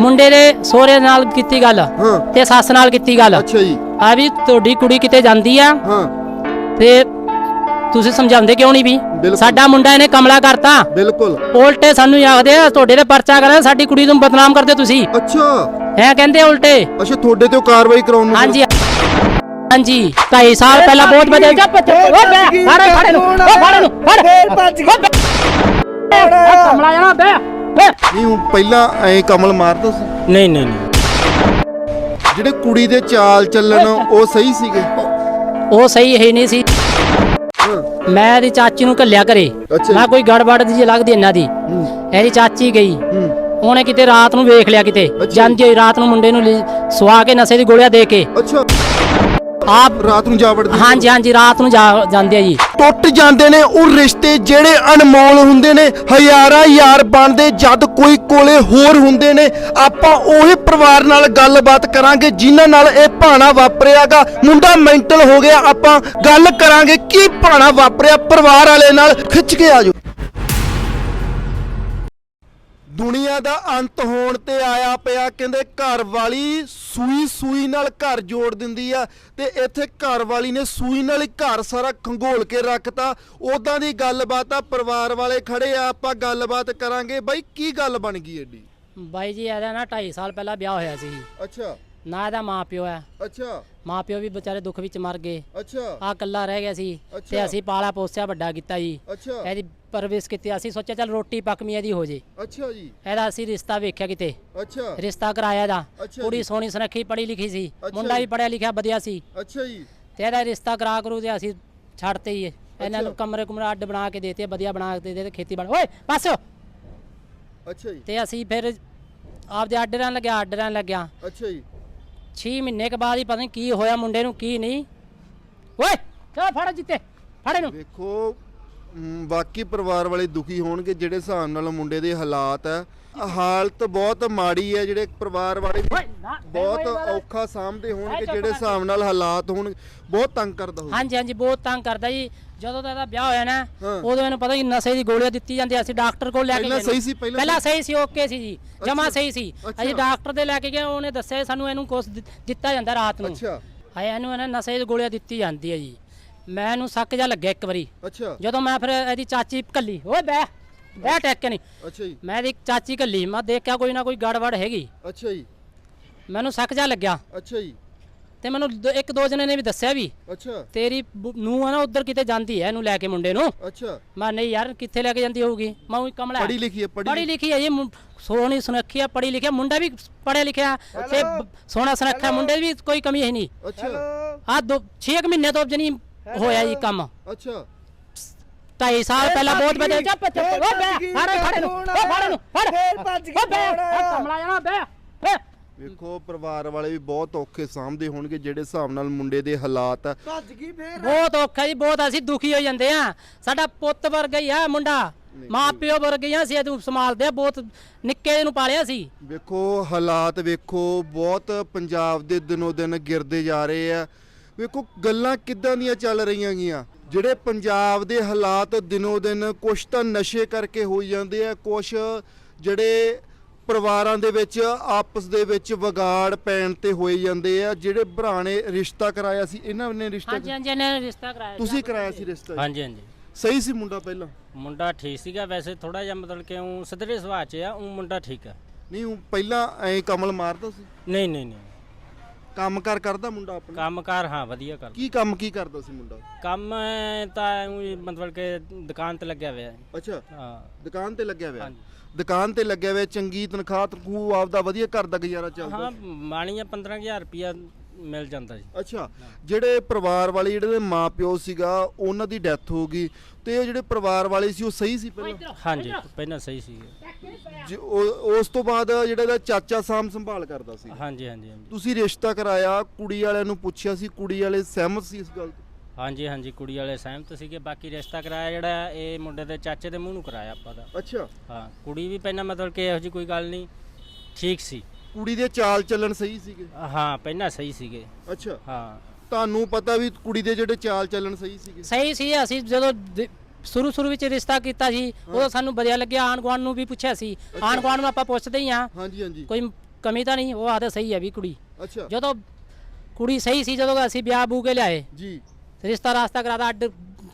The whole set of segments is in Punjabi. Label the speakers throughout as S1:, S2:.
S1: ਮੁੰਡੇ ਦੇ ਸਹੁਰੇ ਨਾਲ ਕੀਤੀ ਗੱਲ
S2: ਹਾਂ।
S1: ਤੇ ਸੱਸ ਨਾਲ ਕੀਤੀ ਗੱਲ।
S2: ਅੱਛਾ ਜੀ।
S1: ਆ ਵੀ ਤੁਹਾਡੀ ਕੁੜੀ ਕਿਤੇ ਜਾਂਦੀ ਆ।
S2: ਹਾਂ।
S1: ਤੇ ਤੁਸੀਂ ਸਮਝਾਉਂਦੇ ਕਿਉਂ ਨਹੀਂ ਵੀ। ਸਾਡਾ ਮੁੰਡਾ ਇਹਨੇ ਕਮਲਾ ਕਰਤਾ।
S2: ਬਿਲਕੁਲ।
S1: ਉਲਟੇ ਸਾਨੂੰ ਆਖਦੇ ਆ ਤੁਹਾਡੇ ਤੇ ਪਰਚਾ ਕਰਾਂ ਸਾਡੀ ਕੁੜੀ ਨੂੰ ਬਦਨਾਮ ਕਰਦੇ ਤੁਸੀਂ।
S2: ਅੱਛਾ।
S1: ਐ ਕਹਿੰਦੇ ਉਲਟੇ।
S2: ਅੱਛਾ ਤੁਹਾਡੇ ਤੇ ਕਾਰਵਾਈ ਕਰਾਉਣ ਨੂੰ
S1: ਹਾਂਜੀ। ਹਾਂਜੀ 2.5 ਸਾਲ ਪਹਿਲਾਂ ਬਹੁਤ ਬਦਲ ਜਾ ਬੱਚੇ ਓ ਬੈ ਫੜ ਫੜ ਨੂੰ ਓ ਫੜ ਨੂੰ ਫੜ।
S3: ਫੇਰ ਭੱਜ ਗਿਆ
S1: ਕਮਲਾ ਜਾਣਾ ਬੈ
S2: ਨਹੀਂ ਉਹ ਪਹਿਲਾਂ ਐ ਕਮਲ ਮਾਰਦਾ ਸੀ।
S4: ਨਹੀਂ ਨਹੀਂ ਨਹੀਂ।
S2: ਜਿਹੜੇ ਕੁੜੀ ਦੇ ਚਾਲ ਚੱਲਣ ਉਹ ਸਹੀ ਸੀਗੇ।
S1: ਉਹ ਸਹੀ ਹੈ ਨਹੀਂ ਸੀ। ਮੈਂ ਇਹਦੀ ਚਾਚੀ ਨੂੰ ਘੱਲਿਆ ਘਰੇ।
S2: ਅੱਛਾ।
S1: ਮੈਂ। ਕੋਈ ਗੜਬੜ ਦੀ ਜੇ ਲੱਗਦੀ ਇਹਨਾਂ ਦੀ। ਇਹਦੀ ਚਾਚੀ ਗਈ।
S2: ਹੂੰ।
S1: ਉਹਨੇ ਕਿਤੇ ਰਾਤ ਨੂੰ ਵੇਖ ਲਿਆ ਕਿਤੇ।
S2: ਅੱਛਾ।
S1: ਜਾਂਦੀ ਹੋਈ ਰਾਤ ਨੂੰ ਮੁੰਡੇ ਨੂੰ ਲਿ- ਸੁਆ ਕੇ ਨਸ਼ੇ ਦੀ ਗੋਲੀਆਂ ਦੇ ਕੇ।
S2: ਅੱਛਾ।
S1: ਆਪ
S2: ਰਾਤ ਨੂੰ ਜਾ ਵੜਦੀ?
S1: ਹਾਂਜੀ ਹਾਂਜੀ ਰਾਤ ਨੂੰ ਜਾ ਜਾਂਦੇ ਆ ਜੀ।
S5: ਟੁੱਟ ਜਾਂਦੇ ਨੇ ਉਹ ਰਿਸ਼ਤੇ ਜਿਹੜੇ ਅਨਮੋਲ ਹੁੰਦੇ ਨੇ ਹਜ਼ਾਰਾਂ ਯਾਰ ਬਣਦੇ ਜਦ ਕੋਈ ਕੋਲੇ ਹੋਰ ਹੁੰਦੇ ਨੇ। ਆਪਾਂ ਉਹੀ ਪਰਿਵਾਰ ਨਾਲ ਗੱਲਬਾਤ ਕਰਾਂਗੇ ਜਿਨ੍ਹਾਂ ਨਾਲ ਇਹ ਭਾਣਾ ਵਾਪਰਿਆਗਾ। ਮੁੰਡਾ ਮੈਂਟਲ ਹੋ ਗਿਆ ਆਪਾਂ ਗੱਲ ਕਰਾਂਗੇ ਕੀ ਭਾਣਾ ਵਾਪਰਿਆ? ਪਰਿਵਾਰ ਵਾਲੇ ਨਾਲ ਖਿੱਚ ਕੇ ਆਜੋ ਦੁਨੀਆ ਦਾ ਅੰਤ ਹੋਣ ਤੇ ਆਇਆ ਪਿਆ ਕਹਿੰਦੇ ਘਰ ਵਾਲੀ ਸੂਈ ਸੂਈ ਨਾਲ ਘਰ ਜੋੜ ਦਿੰਦੀ ਆ ਤੇ ਇੱਥੇ ਘਰ ਵਾਲੀ ਨੇ ਸੂਈ ਨਾਲ ਹੀ ਘਰ ਸਾਰਾ ਖੰਗੋਲ ਕੇ ਰੱਖਤਾ। ਉਦਾਂ ਦੀ ਗੱਲਬਾਤ ਆ ਪਰਿਵਾਰ ਵਾਲੇ ਖੜੇ ਆ ਆਪਾਂ ਗੱਲਬਾਤ ਕਰਾਂਗੇ। ਬਾਈ ਕੀ ਗੱਲ ਬਣ ਗਈ ਏਡੀ?
S1: ਬਾਈ ਜੀ ਇਹਦਾ ਨਾ 2.5 ਸਾਲ ਪਹਿਲਾਂ ਵਿਆਹ ਹੋਇਆ ਸੀ।
S2: ਅੱਛਾ।
S1: ਨਾ ਇਹਦਾ ਮਾਂ ਪਿਓ ਹੈ
S2: ਅੱਛਾ।
S1: ਮਾਂ ਪਿਓ ਵੀ ਵਿਚਾਰੇ ਦੁੱਖ ਵਿੱਚ ਮਰ ਗਏ।
S2: ਅੱਛਾ।
S1: ਆ ਕੱਲਾ ਰਹਿ ਗਿਆ ਸੀ ਤੇ। ਅਸੀਂ ਪਾਲਾ ਪੋਸਿਆ ਵੱਡਾ ਕੀਤਾ ਜੀ।
S2: ਅੱਛਾ।
S1: ਇਹਦੀ ਪਰਵਿਸ਼ ਕੀਤੀ। ਅਸੀਂ ਸੋਚਿਆ ਚੱਲ ਰੋਟੀ ਪੱਕਮੀ ਇਹਦੀ ਹੋ ਜੇ।
S2: ਅੱਛਾ ਜੀ।
S1: ਇਹਦਾ ਅਸੀਂ ਰਿਸ਼ਤਾ ਵੇਖਿਆ ਕਿਤੇ।
S2: ਅੱਛਾ।
S1: ਰਿਸ਼ਤਾ ਕਰਾਇਆ ਦਾ
S2: ਅੱਛਾ
S1: ਕੁੜੀ। ਸੋਹਣੀ ਸੁਨੱਖੀ ਪੜ੍ਹੀ ਲਿਖੀ ਸੀ। ਮੁੰਡਾ। ਵੀ ਪੜਿਆ ਲਿਖਿਆ ਵਧੀਆ ਸੀ।
S2: ਅੱਛਾ ਜੀ।
S1: ਤੇ ਇਹਦਾ ਰਿਸ਼ਤਾ ਕਰਾ ਕਰੂ ਤੇ ਅਸੀਂ ਛੱਡਤੇ ਹੀ ਇਹ। ਇਹਨਾਂ ਨੂੰ। ਕਮਰੇ ਕੁਮਰਾ ਅੱਡ ਬਣਾ ਕੇ ਦੇਤੇ ਵਧੀਆ ਬਣਾ ਕੇ ਦੇ ਤੇ ਖੇਤੀ ਬਣ ਓਏ ਬਸ।
S2: ਅੱਛਾ ਜੀ।
S1: ਤੇ ਅਸੀਂ ਫਿਰ ਆਪਦੇ ਅੱਡ ਰਹਿਣ ਲੱਗਿਆ ਅੱਡ ਰਹਿਣ ਲੱਗਿਆ।
S2: ਅੱਛਾ ਜੀ।
S1: 6 ਮਹੀਨੇ ਕੇ ਬਾਅਦ ਹੀ ਪਤਾ ਨਹੀਂ ਕੀ ਹੋਇਆ ਮੁੰਡੇ ਨੂੰ ਕੀ ਨਹੀਂ। ਓਏ ਚਲ ਫੜ ਜਿੱਤੇ ਫੜ ਇਹਨੂੰ।
S2: ਵੇਖੋ ਮ, ਬਾਕੀ ਪਰਿਵਾਰ ਵਾਲੇ ਦੁਖੀ ਹੋਣਗੇ ਜਿਹੜੇ ਹਿਸਾਬ ਨਾਲ ਮੁੰਡੇ ਦੇ ਹਾਲਾਤ ਹੈ ਹਾਲਤ ਬਹੁਤ ਮਾੜੀ ਹੈ ਜਿਹੜੇ ਪਰਿਵਾਰ ਵਾਲੇ ਵੀ
S1: ਓਏ, ਨਾ,
S2: ਬਹੁਤ
S1: ਓਏ, ਓਏ, ਓਏ।
S2: ਔਖਾ ਸਾਹਮਣੇ ਹੋਣਗੇ ਜਿਹੜੇ। ਹਿਸਾਬ ਨਾਲ ਹਾਲਾਤ ਹੋਣ ਬਹੁਤ ਤੰਗ ਕਰਦਾ ਹੋਊ
S1: ਹਾਂਜੀ ਹਾਂਜੀ ਬਹੁਤ ਤੰਗ ਕਰਦਾ ਜੀ। ਜਦੋਂ ਦਾ ਇਹਦਾ ਵਿਆਹ ਹੋਇਆ ਨਾ। ਉਦੋਂ ਇਹਨੂੰ ਪਤਾ ਹੀ ਨਸ਼ੇ ਦੀ ਗੋਲੀਆਂ ਦਿੱਤੀ ਜਾਂਦੀ ਅਸੀਂ ਡਾਕਟਰ ਕੋਲ ਲੈ ਕੇ
S2: ਪਹਿਲਾਂ
S1: ਗਏ
S2: ਸਹੀ ਸੀ, ਪਹਿਲਾਂ
S1: ਸਹੀ। ਸੀ ਓਕੇ ਸੀ ਜੀ ਜਮਾ। ਸਹੀ ਸੀ। ਅਸੀਂ ਡਾਕਟਰ ਦੇ ਲੈ ਕੇ ਗਏ ਉਹਨੇ ਦੱਸਿਆ ਸਾਨੂੰ ਇਹਨੂੰ ਦਿ- ਦਿੱਤਾ ਜਾਂਦਾ ਰਾਤ ਨੂੰ।
S2: ਅੱਛਾ।
S1: ਹਾਏ ਇਹਨੂੰ ਇਹਨਾਂ ਨਸ਼ੇ ਦੀ ਗੋਲੀਆਂ ਦਿੱਤੀ ਜਾਂਦੀ ਹੈ ਜੀ। ਮੈਂ ਇਹਨੂੰ ਸੱਕ ਜਾ ਲੱਗਿਆ ਇੱਕ ਵਾਰੀ।
S2: ਅੱਛਾ।
S1: ਜਦੋਂ ਮੈਂ ਫਿਰ ਇਹਦੀ ਚਾਚੀ ਕੱਲੀ ਓਏ ਬੈ ਬੈ ਟੈਕ ਕੇ ਨਹੀਂ
S2: ਅੱਛਾ ਜੀ।
S1: ਮੈਂ ਇਹਦੀ ਚਾਚੀ ਕੱਲੀ ਮੈਂ ਦੇਖਿਆ ਕੋਈ ਨਾ ਕੋਈ ਗੜਬੜ ਹੈਗੀ।
S2: ਅੱਛਾ ਜੀ।
S1: ਮੈਨੂੰ ਸੱਕ ਜਾ ਲੱਗਿਆ।
S2: ਅੱਛਾ ਜੀ।
S1: ਤੇ ਮੈਨੂੰ ਦ- ਇੱਕ ਦੋ ਜਣੇ ਨੇ ਵੀ ਦੱਸਿਆ ਵੀ
S2: ਅੱਛਾ।
S1: ਤੇਰੀ ਨੂੰ ਆ ਨਾ ਉਧਰ ਕਿਤੇ ਜਾਂਦੀ ਹੈ ਇਹਨੂੰ ਲੈ ਕੇ ਮੁੰਡੇ ਨੂੰ।
S2: ਅੱਛਾ।
S1: ਮੈਂ ਨਹੀਂ ਯਾਰ ਕਿੱਥੇ ਲੈ ਕੇ ਜਾਂਦੀ ਹੋਊਗੀ? ਮੈਂ ਉਹੀ ਕਮਲਾ
S2: ਪੜ੍ਹੀ ਲਿਖੀ ਹੈ
S1: ਪੜ੍ਹੀ
S2: ਪੜ੍ਹੀ
S1: ਲਿਖੀ ਹੈ ਇਹ ਮੁੰ- ਸੋਹਣੀ ਸੁਨੱਖੀ ਹੈ ਪੜ੍ਹੀ ਲਿਖਿਆ ਮੁੰਡਾ ਵੀ ਪੜਿਆ ਲਿਖਿਆ ਤੇ ਬ- ਸੋਹਣਾ ਸੁਨੱਖਾ ਮੁੰਡੇ ਦੀ ਵੀ ਕੋਈ ਕਮੀ ਹੈ ਨਹੀਂ।
S2: ਅੱਛਾ।
S1: ਆ ਦੋ 6 ਮਹੀਨੇ ਤੋਂ ਜਣੀ ਹੋਇਆ ਜੀ ਕੰਮ।
S2: ਅੱਛਾ।
S1: 2.5 ਸਾਲ ਪਹਿਲਾਂ ਬਹੁਤ ਬਦਲ ਜਾ ਬੱਚੇ
S3: ਫੇਰ
S1: ਓ ਬੈ ਫੜ ਫੜ ਨੂੰ ਓ ਫੜ ਨੂੰ ਫੜ।
S3: ਫੇਰ ਭੱਜ
S1: ਓ ਬੈ ਕਮਲਾ ਜਾਣਾ ਬੈ
S2: ਵੇਖੋ ਪਰਿਵਾਰ ਵਾਲੇ ਵੀ ਬਹੁਤ ਔਖੇ ਸਾਹਮਣੇ ਹੋਣਗੇ ਜਿਹੜੇ ਹਿਸਾਬ ਨਾਲ ਮੁੰਡੇ ਦੇ ਹਾਲਾਤ ਆ।
S3: ਭੱਜ ਗਈ ਫੇਰ?
S1: ਬਹੁਤ ਔਖਾ ਜੀ ਬਹੁਤ ਅਸੀਂ ਦੁਖੀ ਹੋ ਜਾਂਦੇ ਆ। ਸਾਡਾ ਪੁੱਤ ਵਰਗਾ ਹੀ ਆ ਮੁੰਡਾ। ਮਾਂ ਪਿਓ ਵਰਗੀਆਂ ਸੀ ਇਹਨੂੰ ਸੰਭਾਲਦੇ ਆ ਬਹੁਤ ਨਿੱਕੇ ਨੂੰ ਪਾਲਿਆ ਸੀ।
S2: ਵੇਖੋ ਹਾਲਾਤ ਵੇਖੋ ਬਹੁਤ ਪੰਜਾਬ ਦੇ ਦਿਨੋ ਦਿਨ ਗਿਰਦੇ ਜਾ ਰਹੇ ਆ। ਵੇਖੋ ਗੱਲਾਂ ਕਿੱਦਾਂ ਦੀਆਂ ਚੱਲ ਰਹੀਆਂ ਗੀਆਂ। ਜਿਹੜੇ ਪੰਜਾਬ ਦੇ ਹਾਲਾਤ ਦਿਨੋ ਦਿਨ ਕੁਛ ਤਾਂ ਨਸ਼ੇ ਕਰਕੇ ਹੋਈ ਜਾਂਦੇ ਆ ਕੁਛ ਜਿਹੜੇ ਪਰਿਵਾਰਾਂ ਦੇ ਵਿੱਚ ਆਪਸ ਦੇ ਵਿੱਚ ਵਿਗਾੜ ਪੈਣ ਤੇ ਹੋਏ ਜਾਂਦੇ ਆ ਜਿਹੜੇ ਭਰਾ ਨੇ ਰਿਸ਼ਤਾ ਕਰਾਇਆ ਸੀ ਇਹਨਾਂ ਨੇ ਰਿਸ਼ਤਾ
S1: ਹਾਂਜੀ ਹਾਂਜੀ ਇਹਨਾਂ ਨੇ ਰਿਸ਼ਤਾ ਕਰਾਇਆ
S2: ਤੁਸੀਂ ਕਰਾਇਆ ਸੀ ਰਿਸ਼ਤਾ
S4: ਹਾਂਜੀ ਹਾਂਜੀ।
S2: ਸਹੀ ਸੀ ਮੁੰਡਾ ਪਹਿਲਾਂ?
S4: ਮੁੰਡਾ ਠੀਕ ਸੀਗਾ ਵੈਸੇ ਥੋੜਾ ਜਿਹਾ ਮਤਲਬ ਕਿ ਉਹ ਸਿੱਧਰੇ ਸੁਭਾਅ ਚ ਆ ਉਹ ਮੁੰਡਾ ਠੀਕ ਆ।
S2: ਨਹੀਂ ਉਹ ਪਹਿਲਾਂ ਐ ਕਮਲ ਮਾਰਦਾ ਸੀ?
S4: ਨਹੀਂ ਨਹੀਂ ਨਹੀਂ।
S2: ਕੰਮ ਕਰ ਕਰਦਾ ਮੁੰਡਾ ਆਪਣਾ?
S4: ਕੰਮਕਾਰ ਹਾਂ ਵਧੀਆ ਕਰ
S2: ਕੀ ਕੰਮ ਕੀ ਕਰਦਾ ਸੀ ਮੁੰਡਾ?
S4: ਕੰਮ ਤਾਂ ਊਂ ਮਤਲਬ ਕਿ ਦੁਕਾਨ ਤੇ ਲੱਗਿਆ ਹੋਇਆ ਹੈ।
S2: ਅੱਛਾ।
S4: ਹਾਂ।
S2: ਦੁਕਾਨ ਤੇ ਲੱਗਿਆ ਹੋਇਆ?
S4: ਹਾਂਜੀ।
S2: ਦੁਕਾਨ ਤੇ ਲੱਗਿਆ ਹੋਇਆ ਚੰਗੀ ਤਨਖਾਹ ਤਨਖੂ ਆਪਦਾ ਵਧੀਆ ਘਰ ਦਾ ਗੁਜ਼ਾਰਾ ਚੱਲਦਾ
S4: ਹਾਂ ਮਾਣੀਆਂ 15000 ਰੁਪਿਆ ਮਿਲ ਜਾਂਦਾ ਜੀ।
S2: ਅੱਛਾ ਜਿਹੜੇ ਪਰਿਵਾਰ ਵਾਲੇ ਜਿਹੜੇ ਮਾਪਿਓ ਸੀਗਾ ਉਹਨਾਂ ਦੀ ਡੈਥ ਹੋ ਗਈ ਤੇ ਉਹ ਜਿਹੜੇ ਪਰਿਵਾਰ ਵਾਲੇ ਸੀ ਉਹ ਸਹੀ ਸੀ ਪਹਿਲਾਂ?
S4: ਹਾਂਜੀ ਪਹਿਲਾਂ ਸਹੀ ਸੀਗੇ
S2: ਜੇ ਉਹ- ਉਸ ਤੋਂ ਬਾਅਦ ਜਿਹੜਾ ਇਹਦਾ ਚਾਚਾ ਸਾਮ ਸੰਭਾਲ ਕਰਦਾ ਸੀ।
S4: ਹਾਂਜੀ ਹਾਂਜੀ ਹਾਂਜੀ।
S2: ਤੁਸੀਂ ਰਿਸ਼ਤਾ ਕਰਾਇਆ ਕੁੜੀ ਵਾਲਿਆਂ ਨੂੰ ਪੁੱਛਿਆ ਸੀ ਕੁੜੀ ਵਾਲੇ ਸਹਿਮਤ ਸੀ ਇਸ ਗੱਲ ਤੋਂ?
S4: ਹਾਂਜੀ ਹਾਂਜੀ ਕੁੜੀ ਵਾਲੇ ਸਹਿਮਤ ਸੀਗੇ ਬਾਕੀ ਰਿਸ਼ਤਾ ਕਰਾਇਆ ਜਿਹੜਾ ਇਹ ਮੁੰਡੇ ਦੇ ਚਾਚੇ ਦੇ ਮੂੰਹ ਨੂੰ ਕਰਾਇਆ ਆਪਾਂ ਦਾ।
S2: ਅੱਛਾ।
S4: ਹਾਂ ਕੁੜੀ ਵੀ ਪਹਿਲਾਂ ਮਤਲਬ ਕਿ ਇਹੋ ਜਿਹੀ ਕੋਈ ਗੱਲ ਨਹੀਂ ਠੀਕ ਸੀ।
S2: ਕੁੜੀ ਦੇ ਚਾਲ ਚੱਲਣ ਸਹੀ ਸੀਗੇ?
S4: ਹਾਂ ਪਹਿਲਾਂ ਸਹੀ ਸੀਗੇ।
S2: ਅੱਛਾ।
S4: ਹਾਂ।
S2: ਤੁਹਾਨੂੰ ਪਤਾ ਵੀ ਕੁੜੀ ਦੇ ਜਿਹੜੇ ਚਾਲ ਚੱਲਣ ਸਹੀ ਸੀਗੇ?
S1: ਸਹੀ ਸੀ ਅਸੀਂ ਜਦੋਂ ਦ- ਸ਼ੁਰੂ ਸ਼ੁਰੂ ਵਿੱਚ ਰਿਸ਼ਤਾ ਕੀਤਾ ਸੀ ਉਦੋਂ ਸਾਨੂੰ ਵਧੀਆ ਲੱਗਿਆ ਆਣ ਗੁਆਂਢ ਨੂੰ ਵੀ ਪੁੱਛਿਆ ਸੀ। ਆਣ ਗੁਆਂਢ ਨੂੰ ਆਪਾਂ ਪੁੱਛਦੇ ਹੀ ਆ
S2: ਹਾਂਜੀ ਹਾਂਜੀ।
S1: ਕੋਈ ਕਮੀ ਤਾਂ ਨਹੀਂ ਉਹ ਆਦੇ ਸਹੀ ਹੈ ਵੀ ਕੁੜੀ।
S2: ਅੱਛਾ।
S1: ਜਦੋਂ ਕੁੜੀ ਸਹੀ ਸੀ ਜਦੋਂ ਅਸੀਂ ਵਿਆਹ ਬੂ ਕੇ ਲਿਆਏ।
S2: ਜੀ।
S1: ਰਿਸ਼ਤਾ ਰਾਸਤਾ ਕਰਾਦਾ ਅੱਡ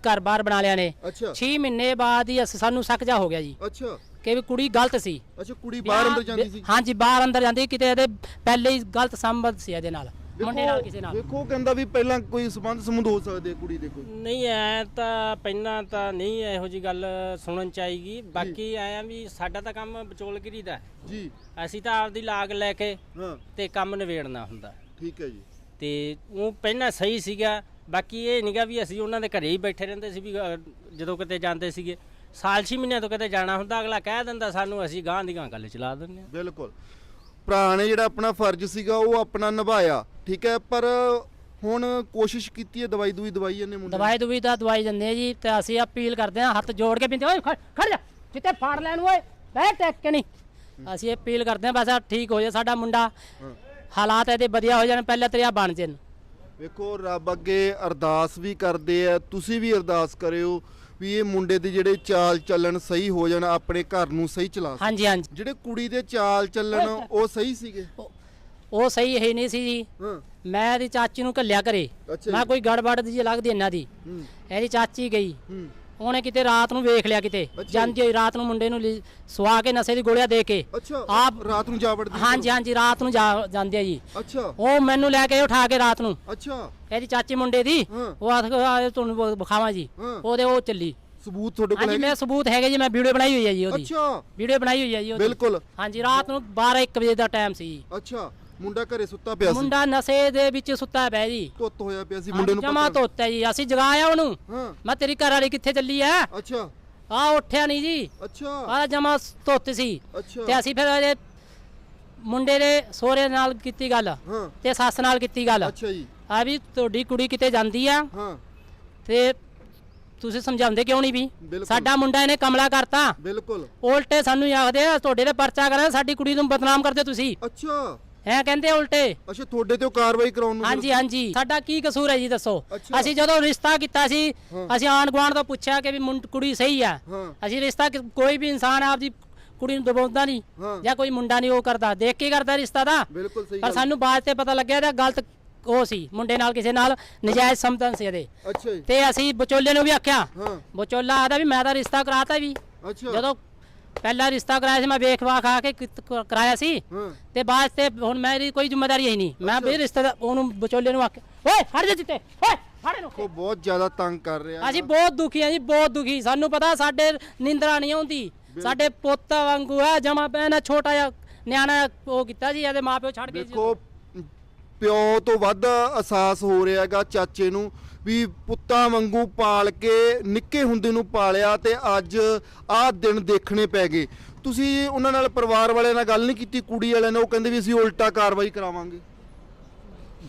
S1: ਘਰ-ਬਾਰ ਬਣਾ ਲਿਆ ਨੇ।
S2: ਅੱਛਾ।
S1: 6 ਮਹੀਨੇ ਬਾਅਦ ਹੀ ਅਸੀਂ- ਸਾਨੂੰ ਸ਼ੱਕ ਜਾ ਹੋ ਗਿਆ ਜੀ।
S2: ਅੱਛਾ।
S1: ਕਿ ਵੀ ਕੁੜੀ ਗਲਤ ਸੀ।
S2: ਅੱਛਾ ਕੁੜੀ ਬਾਹਰ ਅੰਦਰ ਜਾਂਦੀ ਸੀ?
S1: ਹਾਂਜੀ ਬਾਹਰ ਅੰਦਰ ਜਾਂਦੀ ਕਿਤੇ ਇਹਦੇ ਪਹਿਲੇ ਹੀ ਗਲਤ ਸੰਬੰਧ ਸੀ ਇਹਦੇ ਨਾਲ ਮੁੰਡੇ ਨਾਲ ਕਿਸੇ ਨਾਲ।
S2: ਵੇਖੋ ਕਹਿੰਦਾ ਵੀ ਪਹਿਲਾਂ ਕੋਈ ਸਬੰਧ ਸਮੁੰਦ ਹੋ ਸਕਦੇ ਆ ਕੁੜੀ ਦੇ ਕੋਈ।
S4: ਨਹੀਂ ਐ ਤਾਂ ਪਹਿਲਾਂ ਤਾਂ ਨਹੀਂ ਇਹੋ ਜੀ ਗੱਲ ਸੁਣਨ ਚ ਬਾਕੀ ਐ ਵੀ ਸਾਡਾ ਤਾਂ ਕੰਮ ਵਿਚੋਲਗਿਰੀ ਦਾ। ਹੈ।
S2: ਜੀ।
S4: ਅਸੀਂ ਤਾਂ ਆਪਦੀ ਲਾਗ ਲੈ ਕੇ
S2: ਹਾਂ।
S4: ਤੇ ਕੰਮ ਨਿਬੇੜਨਾ ਹੁੰਦਾ।
S2: ਠੀਕ ਹੈ ਜੀ।
S4: ਤੇ ਉਹ ਪਹਿਲਾਂ ਸਹੀ ਸੀਗਾ ਬਾਕੀ ਇਹ ਨਹੀਂਗਾ ਵੀ ਅਸੀਂ ਉਹਨਾਂ ਦੇ ਘਰੇ ਹੀ ਬੈਠੇ ਰਹਿੰਦੇ ਸੀ ਵੀ ਅਹ, ਜਦੋਂ ਕਿਤੇ ਜਾਂਦੇ ਸੀਗੇ। ਸਾਲ ਛੇ ਮਹੀਨਿਆਂ ਤੋਂ ਕਿਤੇ ਜਾਣਾ ਹੁੰਦਾ ਅਗਲਾ ਕਹਿ ਦਿੰਦਾ ਸਾਨੂੰ ਅਸੀਂ ਗਾਂ ਦੀ ਗਾਂ ਗੱਲ ਚਲਾ ਦਿੰਦੇ ਹਾਂ।
S2: ਬਿਲਕੁਲ। ਭਰਾ ਨੇ ਜਿਹੜਾ ਆਪਣਾ ਫਰਜ਼ ਸੀਗਾ ਉਹ ਆਪਣਾ ਨਿਭਾਇਆ ਠੀਕ ਹੈ? ਪਰ ਹੁਣ ਕੋਸ਼ਿਸ਼ ਕੀਤੀ ਹੈ ਦਵਾਈ ਦੂਈ ਦਵਾਈ ਇਹਨੇ ਮੁੰਡੇ।
S1: ਦਵਾਈ ਦਵਾਈ ਤਾਂ ਦਵਾਈ ਆ ਜੀ ਤੇ ਅਸੀਂ ਅਪੀਲ ਕਰਦੇ ਹਾਂ ਹੱਥ ਜੋੜ ਕੇ ਬਿੰਦੇ ਓਏ ਖੜ ਖੜ ਜਾ ਜਿੱਤੇ ਫਾੜ ਲੈਣ ਓਏ ਬਹਿ ਟੈਕ ਕੇ ਨਹੀਂ। ਅਸੀਂ ਅਪੀਲ ਕਰਦੇ ਹਾਂ ਬਸ ਆਹ ਠੀਕ ਹੋ ਜਾ ਸਾਡਾ ਮੁੰਡਾ। ਹਾਲਾਤ ਇਹਦੇ ਵਧੀਆ ਹੋ ਜਾਣ ਪਹਿਲੇ ਤੇਰਿਆ ਬਣ ਜਾਣ।
S2: ਵੇਖੋ ਰੱਬ ਅੱਗੇ ਅਰਦਾਸ ਵੀ ਕਰਦੇ ਆ ਤੁਸੀਂ ਵੀ ਅਰਦਾਸ ਕਰਿਓ ਵੀ ਇਹ ਮੁੰਡੇ ਦੇ ਜਿਹੜੇ ਚਾਲ ਚੱਲਣ ਸਹੀ ਹੋ ਜਾਣ ਆਪਣੇ ਘਰ ਨੂੰ ਸਹੀ ਚਲਾ ਸਕਣ।
S1: ਹਾਂਜੀ ਹਾਂਜੀ।
S2: ਜਿਹੜੇ ਕੁੜੀ ਦੇ ਚਾਲ ਚੱਲਣ ਉਹ ਸਹੀ ਸੀਗੇ?
S1: ਉਹ- ਉਹ ਸਹੀ ਹੈ ਨਹੀਂ ਸੀ ਜੀ।
S2: ਹਾਂ।
S1: ਮੈਂ ਇਹਦੀ ਚਾਚੀ ਨੂੰ ਘੱਲਿਆ ਕਰੇ
S2: ਅੱਛਾ
S1: ਮੈਂ
S2: ਜੀ।
S1: ਕੋਈ ਗੜਬੜ ਦੀ ਲੱਗਦੀ ਇਹਨਾਂ ਦੀ।
S2: ਹੂੰ।
S1: ਇਹਦੀ ਚਾਚੀ ਗਈ।
S2: ਹੂੰ।
S1: ਉਹਨੇ ਕਿਤੇ ਰਾਤ ਨੂੰ ਵੇਖ ਲਿਆ ਕਿਤੇ। ਜਾਂਦੀ ਹੋਈ ਰਾਤ ਨੂੰ ਮੁੰਡੇ ਨੂੰ ਲਿ- ਸੁਆ ਕੇ ਨਸ਼ੇ ਦੀ ਗੋਲੀਆਂ ਦੇ ਕੇ।
S2: ਅੱਛਾ
S1: ਆਪ-
S2: ਰਾਤ ਨੂੰ ਜਾ ਵੜਦੀ
S1: ਹਾਂਜੀ ਹਾਂਜੀ ਰਾਤ ਨੂੰ ਜਾ ਜਾਂਦੇ ਆ ਜੀ।
S2: ਅੱਛਾ।
S1: ਉਹ ਮੈਨੂੰ ਲੈ ਕੇ ਉਠਾ ਕੇ ਰਾਤ ਨੂੰ।
S2: ਅੱਛਾ।
S1: ਇਹਦੀ ਚਾਚੀ ਮੁੰਡੇ ਦੀ
S2: ਹਾਂ।
S1: ਉਹ ਆਖ ਆ ਤੁਹਾਨੂੰ ਬ- ਵਿਖਾਵਾਂ ਜੀ।
S2: ਹਾਂ।
S1: ਉਹਦੇ ਉਹ ਚੱਲੀ।
S2: ਸਬੂਤ ਤੁਹਾਡੇ ਕੋਲ
S1: ਹਾਂਜੀ
S2: ਹੈਗੇ?
S1: ਮੇਰੇ ਸਬੂਤ ਹੈਗੇ ਜੀ ਮੈਂ ਵੀਡੀਓ ਬਣਾਈ ਹੋਈ ਹੈ ਜੀ ਉਹਦੀ।
S2: ਅੱਛਾ।
S1: ਵੀਡੀਓ ਬਣਾਈ ਹੋਈ ਹੈ ਜੀ ਉਹਦੀ।
S2: ਬਿਲਕੁਲ।
S1: ਹਾਂਜੀ ਰਾਤ ਨੂੰ 12 1 ਵਜੇ ਦਾ ਟਾਈਮ ਸੀ
S2: ਅੱਛਾ। ਮੁੰਡਾ ਘਰੇ ਸੁੱਤਾ ਪਿਆ ਸੀ।
S1: ਮੁੰਡਾ ਨਸ਼ੇ ਦੇ ਵਿੱਚ ਸੁੱਤਾ ਪਿਆ ਜੀ।
S2: ਧੁੱਤ ਹੋਇਆ ਪਿਆ ਸੀ ਮੁੰਡੇ ਨੂੰ
S1: ਜਮਾ
S2: ਪਤਾ-
S1: ਧੋਤਾ ਜੀ। ਅਸੀਂ ਜਗਾਇਆ ਉਹਨੂੰ।
S2: ਹਾਂ।
S1: ਮੈਂ ਤੇਰੀ ਘਰ ਵਾਲੀ ਕਿੱਥੇ ਚੱਲੀ ਆ
S2: ਅੱਛਾ।
S1: ਆ ਉੱਠਿਆ ਨਹੀਂ ਜੀ।
S2: ਅੱਛਾ।
S1: ਆ ਜਮਾ ਧੋਤ ਸੀ।
S2: ਅੱਛਾ।
S1: ਤੇ ਅਸੀਂ ਫਿਰ ਇਹਦੇ ਮੁੰਡੇ ਦੇ ਸਹੁਰੇ ਨਾਲ ਕੀਤੀ ਗੱਲ
S2: ਹਾਂ।
S1: ਤੇ ਸੱਸ ਨਾਲ ਕੀਤੀ ਗੱਲ।
S2: ਅੱਛਾ ਜੀ।
S1: ਆ ਵੀ ਤੁਹਾਡੀ ਕੁੜੀ ਕਿਤੇ ਜਾਂਦੀ ਆ।
S2: ਹਾਂ।
S1: ਤੇ ਤੁਸੀਂ ਸਮਝਾਉਂਦੇ ਕਿਉਂ ਨਹੀਂ ਵੀ?
S2: ਬਿਲਕੁਲ।
S1: ਸਾਡਾ ਮੁੰਡਾ ਇਹਨੇ ਕਮਲਾ ਕਰਤਾ।
S2: ਬਿਲਕੁਲ।
S1: ਉਲਟੇ ਸਾਨੂੰ ਹੀ ਆਖਦੇ ਆ ਤੁਹਾਡੇ ਤੇ ਪਰਚਾ ਕਰਾਂ ਸਾਡੀ ਕੁੜੀ ਨੂੰ ਬਦਨਾਮ ਕਰਦੇ ਤੁਸੀਂ।
S2: ਅੱਛਾ।
S1: ਐ ਕਹਿੰਦੇ ਉਲਟੇ।
S2: ਅੱਛਾ ਤੁਹਾਡੇ ਤੇ ਉਹ ਕਾਰਵਾਈ ਕਰਾਉਣ ਨੂੰ
S1: ਹਾਂਜੀ ਹਾਂਜੀ। ਸਾਡਾ ਕੀ ਕਸੂਰ ਹੈ ਜੀ ਦੱਸੋ?
S2: ਅੱਛਾ।
S1: ਅਸੀਂ ਜਦੋਂ ਰਿਸ਼ਤਾ ਕੀਤਾ ਸੀ
S2: ਹਾਂ।
S1: ਅਸੀਂ ਆਂਢ ਗੁਆਂਢ ਤੋਂ ਪੁੱਛਿਆ ਕਿ ਵੀ ਮੁੰਡ- ਕੁੜੀ ਸਹੀ ਆ
S2: ਹਾਂ।
S1: ਅਸੀਂ ਰਿਸ਼ਤਾ ਕਿ- ਕੋਈ ਵੀ ਇਨਸਾਨ ਆਪਦੀ ਕੁੜੀ ਨੂੰ ਦਬਾਉਂਦਾ ਨਹੀਂ
S2: ਹਾਂ।
S1: ਜਾਂ ਕੋਈ ਮੁੰਡਾ ਨਹੀਂ ਉਹ ਕਰਦਾ। ਦੇਖ ਕੇ ਕਰਦਾ ਰਿਸ਼ਤਾ ਦਾ
S2: ਬਿਲਕੁਲ ਸਹੀ
S1: ਪਰ
S2: ਗੱਲ।
S1: ਸਾਨੂੰ ਬਾਅਦ ਤੇ ਪਤਾ ਲੱਗਿਆ ਇਹਦਾ ਗਲਤ ਉਹ ਸੀ ਮੁੰਡੇ ਨਾਲ ਕਿਸੇ ਨਾਲ ਨਜਾਇਜ਼ ਸੰਬੰਧ ਸੀ ਇਹਦੇ।
S2: ਅੱਛਾ ਜੀ।
S1: ਤੇ ਅਸੀਂ ਵਿਚੋਲੇ ਨੂੰ ਵੀ ਆਖਿਆ।
S2: ਹਾਂ।
S1: ਵਿਚੋਲਾ ਆਦਾ ਵੀ ਮੈਂ ਤਾਂ ਰਿਸ਼ਤਾ ਕਰਾਤਾ ਵੀ।
S2: ਅੱਛਾ।
S1: ਜਦੋਂ ਪਹਿਲਾ ਰਿਸ਼ਤਾ ਕਰਾਇਆ ਸੀ ਮੈਂ ਵੇਖ ਵਾਖ ਆ ਕੇ ਕਿਤ- ਕ- ਕਰਾਇਆ ਸੀ।
S2: ਹਾਂ।
S1: ਤੇ ਬਾਅਦ ਤੇ ਹੁਣ ਮੇਰੀ ਕੋਈ ਜ਼ਿੰਮੇਵਾਰੀ ਹੈ ਹੀ ਨਹੀਂ। ਮੈਂ ਵੀ ਰਿਸ਼ਤਾ ਦਾ- ਉਹਨੂੰ ਵਿਚੋਲੇ ਨੂੰ ਆਖਿਆ ਓਏ ਹਟ ਜਾ ਜਿੱਤੇ ਓਏ ਹਟ ਨੂੰ
S2: ਕੋ ਬਹੁਤ ਜ਼ਿਆਦਾ ਤੰਗ ਕਰ ਰਿਹਾ
S1: ਅਸੀਂ ਬਹੁਤ ਦੁਖੀ ਆ ਜੀ ਬਹੁਤ ਦੁਖੀ। ਸਾਨੂੰ ਪਤਾ ਸਾਡੇ ਨਿੰਦਰਾ ਨਹੀਂ ਆਉਂਦੀ। ਸਾਡੇ ਪੋਤਾ ਵਾਂਗੂ ਆ ਜਮਾ ਪੈਣਾ ਛੋਟਾ ਜਿਹਾ ਨਿਆਣਾ ਉਹ ਕੀਤਾ ਜੀ ਇਹਦੇ ਮਾਪਿਓ ਛੱਡ ਕੇ ਜੀ
S2: ਦੇਖੋ ਪਿਓ ਤੋਂ ਵੱਧ ਅਹਿਸਾਸ ਹੋ ਰਿਹਾ ਹੈਗਾ ਚਾਚੇ ਨੂੰ ਵੀ ਪੁੱਤਾਂ ਵਾਂਗੂ ਪਾਲ ਕੇ ਨਿੱਕੇ ਹੁੰਦੇ ਨੂੰ ਪਾਲਿਆ ਤੇ ਅੱਜ ਆਹ ਦਿਨ ਦੇਖਣੇ ਪੈ ਗਏ। ਤੁਸੀਂ ਉਹਨਾਂ ਨਾਲ ਪਰਿਵਾਰ ਵਾਲਿਆਂ ਨਾਲ ਗੱਲ ਨਹੀਂ ਕੀਤੀ ਕੁੜੀ ਵਾਲਿਆਂ ਨੇ ਉਹ ਕਹਿੰਦੇ ਵੀ ਅਸੀਂ ਉਲਟਾ ਕਾਰਵਾਈ ਕਰਾਵਾਂਗੇ।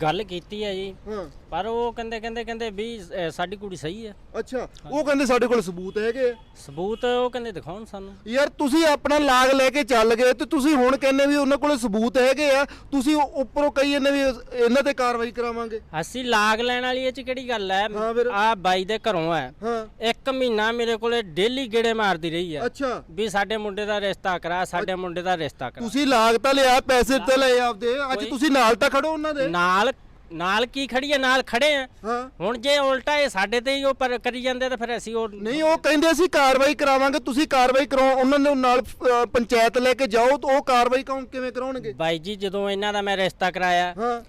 S4: ਗੱਲ ਕੀਤੀ ਹੈ ਜੀ।
S2: ਹਾਂ।
S4: ਪਰ ਉਹ ਕਹਿੰਦੇ ਕਹਿੰਦੇ ਕਹਿੰਦੇ ਵੀ ਅਹ, ਸਾਡੀ ਕੁੜੀ ਸਹੀ ਹੈ।
S2: ਅੱਛਾ ਉਹ ਕਹਿੰਦੇ ਸਾਡੇ ਕੋਲ ਸਬੂਤ ਹੈਗੇ ਆ।
S4: ਸਬੂਤ ਉਹ ਕਹਿੰਦੇ ਦਿਖਾਉਣ ਸਾਨੂੰ।
S2: ਯਾਰ ਤੁਸੀਂ ਆਪਣਾ ਲਾਗ ਲੈ ਕੇ ਚੱਲ ਗਏ ਤੇ ਤੁਸੀਂ ਹੁਣ ਕਹਿੰਦੇ ਵੀ ਉਹਨਾਂ ਕੋਲ ਸਬੂਤ ਹੈਗੇ ਆ ਤੁਸੀਂ ਉਹ ਉੱਪਰੋਂ ਕਹੀ ਜਾਂਦੇ ਵੀ ਇਹਨਾਂ ਤੇ ਕਾਰਵਾਈ ਕਰਾਵਾਂਗੇ।
S4: ਅਸੀਂ ਲਾਗ ਲੈਣ ਵਾਲੀ ਇਹ ਚ ਕਿਹੜੀ ਗੱਲ ਹੈ?
S2: ਹਾਂ ਫਿਰ।
S4: ਆ ਬਾਈ ਦੇ ਘਰੋਂ ਹੈ।
S2: ਹਾਂ।
S4: ਇੱਕ ਮਹੀਨਾ ਮੇਰੇ ਕੋਲੇ ਡੇਲੀ ਗੇੜੇ ਮਾਰਦੀ ਰਹੀ ਹੈ।
S2: ਅੱਛਾ।
S4: ਵੀ ਸਾਡੇ ਮੁੰਡੇ ਦਾ ਰਿਸ਼ਤਾ ਕਰਾ ਸਾਡੇ ਮੁੰਡੇ ਦਾ ਰਿਸ਼ਤਾ ਕਰਾ।
S2: ਤੁਸੀਂ ਲਾਗ ਤਾਂ ਲਿਆ ਪੈਸੇ ਤੇ ਲਏ ਆਪਦੇ। ਅੱਜ ਤੁਸੀਂ ਨਾਲ ਤਾਂ ਖੜੋ ਉਹਨਾਂ ਦੇ।
S4: ਨਾਲ ਨਾਲ ਕੀ ਖੜੀ ਹੈ ਨਾਲ ਖੜੇ ਆ।
S2: ਹਾਂ।
S4: ਹੁਣ ਜੇ ਉਲਟਾ ਇਹ ਸਾਡੇ ਤੇ ਹੀ ਉਹ ਪਰ ਕਰੀ ਜਾਂਦੇ ਤਾਂ ਫਿਰ ਅਸੀਂ ਉਹ
S2: ਨਹੀਂ ਉਹ ਕਹਿੰਦੇ ਅਸੀਂ ਕਾਰਵਾਈ ਕਰਾਵਾਂਗੇ ਤੁਸੀਂ ਕਾਰਵਾਈ ਕਰਾਓ ਉਹਨਾਂ ਦੇ ਨਾਲ ਅ, ਪੰਚਾਇਤ ਲੈ ਕੇ ਜਾਓ ਤਾਂ ਉਹ ਕਾਰਵਾਈ ਕੌਣ ਕਿਵੇਂ ਕਰਾਉਣਗੇ?
S4: ਬਾਈ ਜੀ ਜਦੋਂ ਇਹਨਾਂ ਦਾ ਮੈਂ ਰਿਸ਼ਤਾ ਕਰਾਇਆ
S2: ਹਾਂ।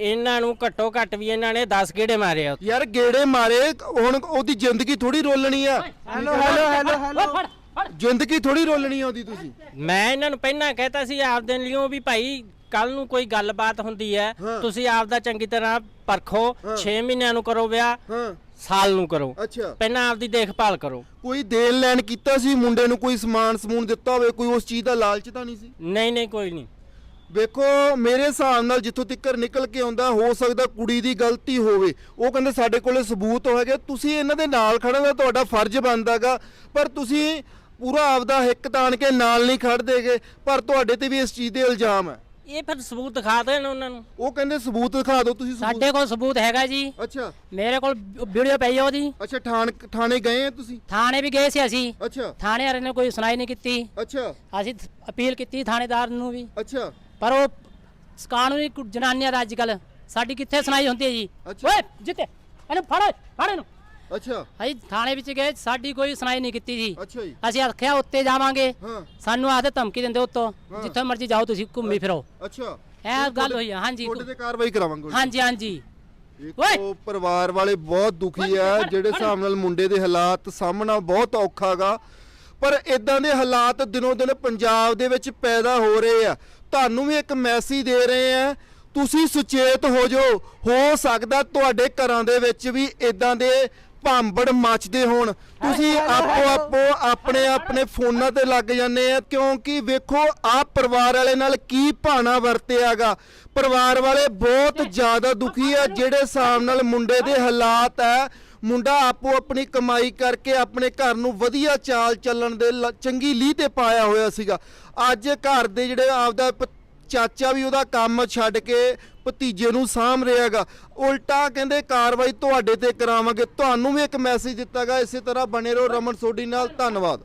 S4: ਇਹਨਾਂ ਨੂੰ ਘੱਟੋ ਘੱਟ ਵੀ ਇਹਨਾਂ ਨੇ 10 ਗੇੜੇ ਮਾਰੇ ਆ
S2: ਯਾਰ ਗੇੜੇ ਮਾਰੇ ਹੁਣ ਉਹਦੀ ਜ਼ਿੰਦਗੀ ਥੋੜੀ ਰੋਲਣੀ ਆ।
S1: ਹੈਲੋ ਹੈਲੋ ਹੈਲੋ
S2: ਜ਼ਿੰਦਗੀ ਥੋੜੀ ਰੋਲਣੀ ਆ ਉਹਦੀ ਤੁਸੀਂ।
S4: ਮੈਂ ਇਹਨਾਂ ਨੂੰ ਪਹਿਲਾਂ ਕਹਿਤਾ ਸੀ ਆਪਦੇ ਲਿਓ ਵੀ ਭਾਈ ਕੱਲ ਨੂੰ ਕੋਈ ਗੱਲਬਾਤ ਹੁੰਦੀ ਹੈ
S2: ਹਾਂ।
S4: ਤੁਸੀਂ ਆਪਦਾ ਚੰਗੀ ਤਰ੍ਹਾਂ ਪਰਖੋ
S2: ਹਾਂ।
S4: 6 ਮਹੀਨਿਆਂ ਨੂੰ ਕਰੋ ਵਿਆਹ
S2: ਹਾਂ।
S4: ਸਾਲ ਨੂੰ ਕਰੋ।
S2: ਅੱਛਾ।
S4: ਪਹਿਲਾਂ ਆਪਦੀ ਦੇਖਭਾਲ ਕਰੋ।
S2: ਕੋਈ ਦੇਣ ਲੈਣ ਕੀਤਾ ਸੀ ਮੁੰਡੇ ਨੂੰ ਕੋਈ ਸਮਾਨ ਸਮੂਨ ਦਿੱਤਾ ਹੋਵੇ ਕੋਈ ਉਸ ਚੀਜ਼ ਦਾ ਲਾਲਚ ਤਾਂ ਨਹੀਂ ਸੀ?
S4: ਨਹੀਂ ਨਹੀਂ ਕੋਈ ਨਹੀਂ।
S2: ਵੇਖੋ ਮੇਰੇ ਹਿਸਾਬ ਨਾਲ ਜਿੱਥੋਂ ਤੱਕ ਨਿਕਲ ਕੇ ਆਉਂਦਾ ਹੋ ਸਕਦਾ ਕੁੜੀ ਦੀ ਗਲਤੀ ਹੋਵੇ। ਉਹ ਕਹਿੰਦੇ ਸਾਡੇ ਕੋਲੇ ਸਬੂਤ ਹੋਏਗਾ ਤੁਸੀਂ ਇਹਨਾਂ ਦੇ ਨਾਲ ਖੜਨ ਦਾ ਤੁਹਾਡਾ ਫਰਜ਼ ਬਣਦਾਗਾ ਪਰ ਤੁਸੀਂ ਪੂਰਾ ਆਪਦਾ ਹਿੱਕ ਤਾਣ ਕੇ ਨਾਲ ਨਹੀਂ ਖੜਦੇਗੇ ਪਰ ਤੁਹਾਡੇ ਤੇ ਵੀ ਇਸ ਚੀਜ਼ ਦੇ ਇਲਜ਼ਾਮ ਹੈ।
S4: ਇਹ ਫਿਰ ਸਬੂਤ ਦਿਖਾ ਦੇਣ ਉਹਨਾਂ ਨੂੰ।
S2: ਉਹ ਕਹਿੰਦੇ ਸਬੂਤ ਦਿਖਾ ਦਿਓ ਤੁਸੀਂ ਸਬੂਤ
S1: ਸਾਡੇ ਕੋਲ ਸਬੂਤ ਹੈਗਾ ਜੀ।
S2: ਅੱਛਾ।
S1: ਮੇਰੇ ਕੋਲ ਵੀਡੀਓ ਪਈ ਆ ਉਹਦੀ।
S2: ਅੱਛਾ ਥਾਣ ਥਾਣੇ ਗਏ ਆ ਤੁਸੀਂ?
S1: ਥਾਣੇ ਵੀ ਗਏ ਸੀ ਅਸੀਂ।
S2: ਅੱਛਾ।
S1: ਥਾਣੇ ਵਾਲੇ ਨੇ ਕੋਈ ਸੁਣਾਈ ਨਹੀਂ ਕੀਤੀ।
S2: ਅੱਛਾ।
S1: ਅਸੀਂ ਅਪੀਲ ਕੀਤੀ ਥਾਣੇਦਾਰ ਨੂੰ ਵੀ।
S2: ਅੱਛਾ।
S1: ਪਰ ਉਹ ਕਾਨੂੰਨੀ ਜਨਾਨੀਆਂ ਦਾ ਅੱਜ ਕੱਲ ਸਾਡੀ ਕਿੱਥੇ ਸੁਣਾਈ ਹੁੰਦੀ ਹੈ ਜੀ। ਓਏ ਜਿੱਤੇ। ਇਹਨੂੰ ਫੜ ਫੜ ਇਹਨੂੰ।
S2: ਅੱਛਾ।
S1: ਅਸੀਂ ਥਾਣੇ ਵਿੱਚ ਗਏ ਸਾਡੀ ਕੋਈ ਸੁਣਾਈ ਨਹੀਂ ਕੀਤੀ ਜੀ।
S2: ਅੱਛਾ ਜੀ।
S1: ਅਸੀਂ ਆਖਿਆ ਉੱਤੇ ਜਾਵਾਂਗੇ।
S2: ਹਾਂ।
S1: ਸਾਨੂੰ ਆਖਦੇ ਧਮਕੀ ਦਿੰਦੇ ਉੱਤੋਂ ਜਿੱਥੇ ਮਰਜ਼ੀ ਜਾਓ ਤੁਸੀਂ ਘੁੰਮੀ ਫਿਰੋ।
S2: ਅੱਛਾ।
S1: ਇਹ ਗੱਲ ਹੋਈ ਆ ਹਾਂਜੀ।
S2: ਤੁਹਾਡੇ ਤੇ ਕਾਰਵਾਈ ਕਰਾਵਾਂਗੇ
S1: ਹਾਂਜੀ ਹਾਂਜੀ।
S2: ਦੇਖੋ ਪਰਿਵਾਰ ਵਾਲੇ ਬਹੁਤ ਦੁਖੀ ਆ ਜਿਹੜੇ ਹਿਸਾਬ ਨਾਲ ਮੁੰਡੇ ਦੇ ਹਾਲਾਤ ਸਾਹਮਣਾ ਬਹੁਤ ਔਖਾਗਾ ਪਰ ਇਦਾਂ ਦੇ ਹਾਲਾਤ ਦਿਨੋਂ ਦਿਨ ਪੰਜਾਬ ਦੇ ਵਿੱਚ ਪੈਦਾ ਹੋ ਰਹੇ ਆ। ਤੁਹਾਨੂੰ ਵੀ ਇੱਕ ਮੈਸੇਜ ਦੇ ਰਹੇ ਆ ਤੁਸੀਂ ਸੁਚੇਤ ਹੋ ਜਾਓ। ਹੋ ਸਕਦਾ ਤੁਹਾਡੇ ਘਰਾਂ ਦੇ ਵਿੱਚ ਵੀ ਇਦਾਂ ਦੇ ਭਾਂਬੜ ਮੱਚਦੇ ਹੋਣ। ਤੁਸੀਂ ਆਪੋ ਆਪੋ ਆਪਣੇ ਆਪਣੇ ਫੋਨਾਂ ਤੇ ਲੱਗ ਜਾਂਦੇ ਆ ਕਿਉਂਕਿ ਵੇਖੋ ਆ ਪਰਿਵਾਰ ਵਾਲੇ ਨਾਲ ਕੀ ਭਾਣਾ ਵਰਤਿਆਗਾ। ਪਰਿਵਾਰ ਵਾਲੇ ਬਹੁਤ ਜ਼ਿਆਦਾ ਦੁਖੀ ਆ ਜਿਹੜੇ ਹਿਸਾਬ ਨਾਲ ਮੁੰਡੇ ਦੇ ਹਾਲਾਤ ਆ। ਮੁੰਡਾ ਆਪੋ ਆਪਣੀ ਕਮਾਈ ਕਰਕੇ ਆਪਣੇ ਘਰ ਨੂੰ ਵਧੀਆ ਚਾਲ ਚੱਲਣ ਦੇ ਚੰਗੀ ਲੀਹ ਤੇ ਪਾਇਆ ਹੋਇਆ ਸੀਗਾ। ਅੱਜ ਘਰ ਦੇ ਜਿਹੜੇ ਆਪਦਾ ਚਾਚਾ ਵੀ ਉਹਦਾ ਕੰਮ ਛੱਡ ਕੇ ਭਤੀਜੇ ਨੂੰ ਸਾਂਭ ਰਿਹਾਗਾ। ਉਲਟਾ ਕਹਿੰਦੇ, ਕਾਰਵਾਈ ਤੁਹਾਡੇ ਤੇ ਕਰਾਵਾਂਗੇ। ਤੁਹਾਨੂੰ ਵੀ ਇੱਕ ਮੈਸੇਜ ਦਿੱਤਾਗਾ। ਇਸੇ ਤਰ੍ਹਾਂ ਬਣੇ ਰਹੋ ਰਮਨ ਸੋਢੀ ਨਾਲ। ਧੰਨਵਾਦ।